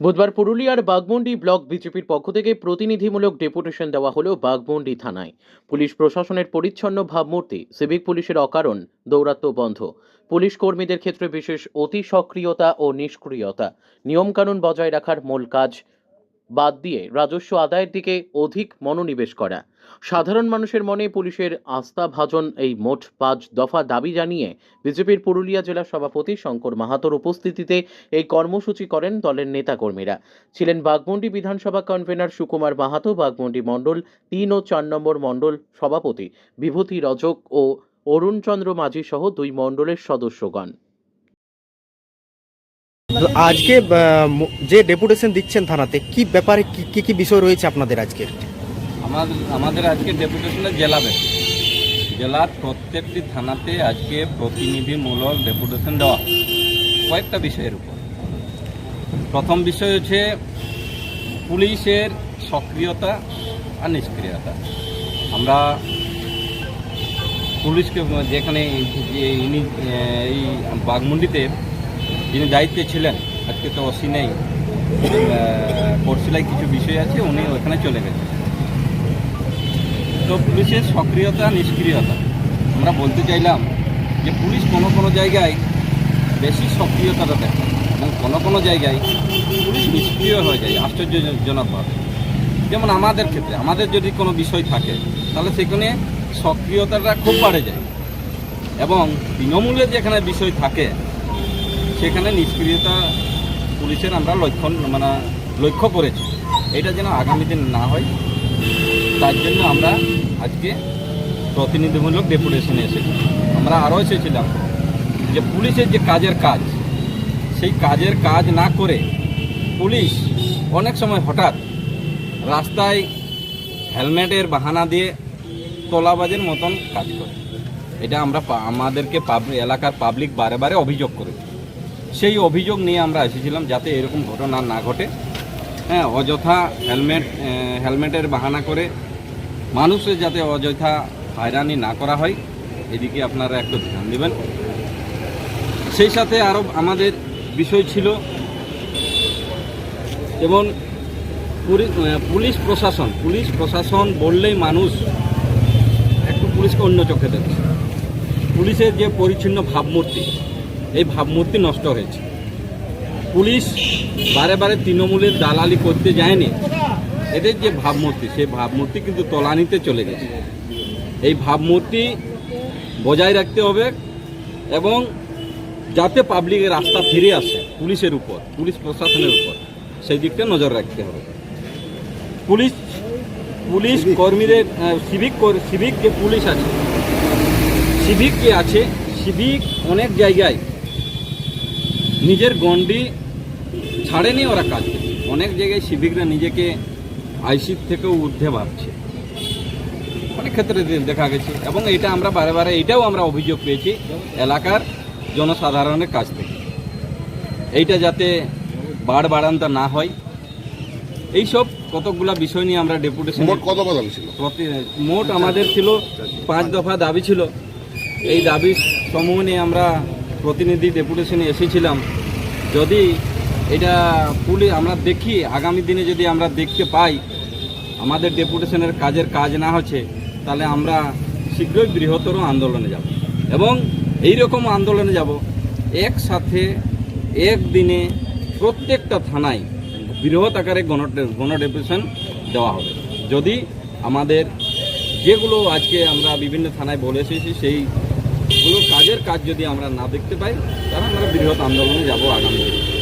বুধবার পুরুলিয়ার বাগমুন্ডি ব্লক বিজেপির পক্ষ থেকে প্রতিনিধিমূলক ডেপুটেশন দেওয়া হলো বাগমুন্ডি থানায়। পুলিশ প্রশাসনের পরিচ্ছন্ন ভাবমূর্তি, সিভিক পুলিশের অকারণ দৌরাত্ম বন্ধ। পুলিশ কর্মীদের ক্ষেত্রে বিশেষ অতি সক্রিয়তা ও নিষ্ক্রিয়তা। নিয়মকানুন বজায় রাখার মূল কাজ বাদ দিয়ে রাজস্ব আদায়ের দিকে অধিক মনোনিবেশ করা। সাধারণ মানুষের মনে পুলিশের আস্থা ভাজন এই মোট পাঁচ দফা দাবি জানিয়ে বিজেপির পুরুলিয়া জেলা সভাপতি শঙ্কর মাহাতোর উপস্থিতিতে এই কর্মসূচি করেন দলের নেতাকর্মীরা। ছিলেন বাগমুন্ডি বিধানসভা কনভেনার সুকুমার মাহাতো, বাগমুন্ডি মণ্ডল তিন ও চার নম্বর মণ্ডল সভাপতি বিভূতি রজক ও অরুণচন্দ্র মাঝি সহ দুই মণ্ডলের সদস্যগণ। আজকে যে ডেপুটেশন দিচ্ছেন থানাতে, কি ব্যাপারে কি কি বিষয় রয়েছে আপনাদের আজকের আমাদের আমাদের আজকে ডেপুটেশনে জেলা বেস জেলার প্রত্যেকটি থানাতে আজকে প্রতিনিধিমূলক ডেপুটেশন দেওয়া কয়েকটা বিষয়ের উপর। প্রথম বিষয় হচ্ছে পুলিশের সক্রিয়তা আর নিষ্ক্রিয়তা। আমরা পুলিশকে যেখানে ইনি এই বাগমুন্ডিতে যিনি দায়িত্বে ছিলেন, আজকে তো অসি নেই পড়শিলায় কিছু বিষয় আছে, উনি ওখানে চলে গেছেন। তো পুলিশের সক্রিয়তা, নিষ্ক্রিয়তা, আমরা বলতে চাইলাম যে পুলিশ কোনো কোনো জায়গায় বেশি সক্রিয়তাটা দেখায় এবং কোনো কোনো জায়গায় পুলিশ নিষ্ক্রিয় হয়ে যায় আশ্চর্যজনকভাবে যেমন আমাদের ক্ষেত্রে, আমাদের যদি কোনো বিষয় থাকে, তাহলে সেখানে সক্রিয়তাটা খুব বাড়ে যায়। এবং তৃণমূলের যেখানে বিষয় থাকে সেখানে নিষ্ক্রিয়তা পুলিশের আমরা লক্ষণ মানে লক্ষ্য করেছি। এটা যেন আগামী দিন না হয়, তার জন্য আমরা আজকে প্রতিনিধিমূলক ডেপুটেশনে এসেছি। আমরা আরও এসেছিলাম যে পুলিশের যে কাজের কাজ, সেই কাজের কাজ না করে পুলিশ অনেক সময় হঠাৎ রাস্তায় হেলমেটের বাহানা দিয়ে তোলাবাজের মতন কাজ করে। এটা আমরা আমাদেরকে পাবলিক এলাকার পাবলিক বারে বারে অভিযোগ করেছে। সেই অভিযোগ নিয়ে আমরা এসেছিলাম যাতে এরকম ঘটনা না ঘটে। হ্যাঁ অযথা হেলমেট হেলমেটের বাহানা করে মানুষের যাতে অযথা হয়রানি না করা হয়, এদিকে আপনারা একটু ধ্যান দেবেন। সেই সাথে আরও আমাদের বিষয় ছিল যেমন পুলিশ প্রশাসন। পুলিশ প্রশাসন বললেই মানুষ একটু পুলিশকে অন্য চোখে দেখছে পুলিশের যে পরিচ্ছন্ন ভাবমূর্তি এই ভাবমূর্তি নষ্ট হয়েছে। পুলিশ বারে বারে তৃণমূলের দালালি করতে যায়নি। এদের যে ভাবমূর্তি, সেই ভাবমূর্তি কিন্তু তলানিতে চলে গেছে। এই ভাবমূর্তি বজায় রাখতে হবে এবং যাতে পাবলিকের রাস্তা ফিরে আসে পুলিশের উপর, পুলিশ প্রশাসনের উপর, সেই দিকটা নজর রাখতে হবে। পুলিশ পুলিশ কর্মীদের সিভিক সিভিক যে পুলিশ আছে সিভিক যে আছে সিভিক অনেক জায়গায় নিজের গণ্ডি ছাড়েনি ওরা কাজ করছে অনেক জায়গায় সিভিকরা নিজেকে আইসির থেকেও ঊর্ধ্বে ভাবছে। অনেক ক্ষেত্রে দেখা গেছে। এবং এটা আমরা বারে বারে এটাও আমরা অভিযোগ পেয়েছি এলাকার জনসাধারণের কাছ থেকে। এইটা যাতে বাড় বাড়ান্তা না হয়। এইসব কতকগুলা বিষয় নিয়ে আমরা ডেপুটেশন মোট কত কথা ছিল? মোট আমাদের ছিল পাঁচ দফা দাবি ছিল। এই দাবি সমূহ নিয়ে আমরা প্রতিনিধি ডেপুটেশনে এসেছিলাম। যদি এটা পুলি আমরা দেখি, আগামী দিনে যদি আমরা দেখতে পাই, আমাদের ডেপুটেশনের কাজের কাজ না হচ্ছে, তাহলে আমরা শীঘ্রই বৃহত্তর আন্দোলনে যাব। এবং এই রকম আন্দোলনে যাব, একসাথে একদিনে প্রত্যেকটা থানায় বৃহৎ আকারে গণ গণ ডেপুটেশন দেওয়া হবে। যদি আমাদের যেগুলো আজকে আমরা বিভিন্ন থানায় বলে এসেছি সেইগুলো কাজের কাজ যদি আমরা না দেখতে পাই, তাহলে আমরা বৃহৎ আন্দোলনে যাব আগামী দিনে।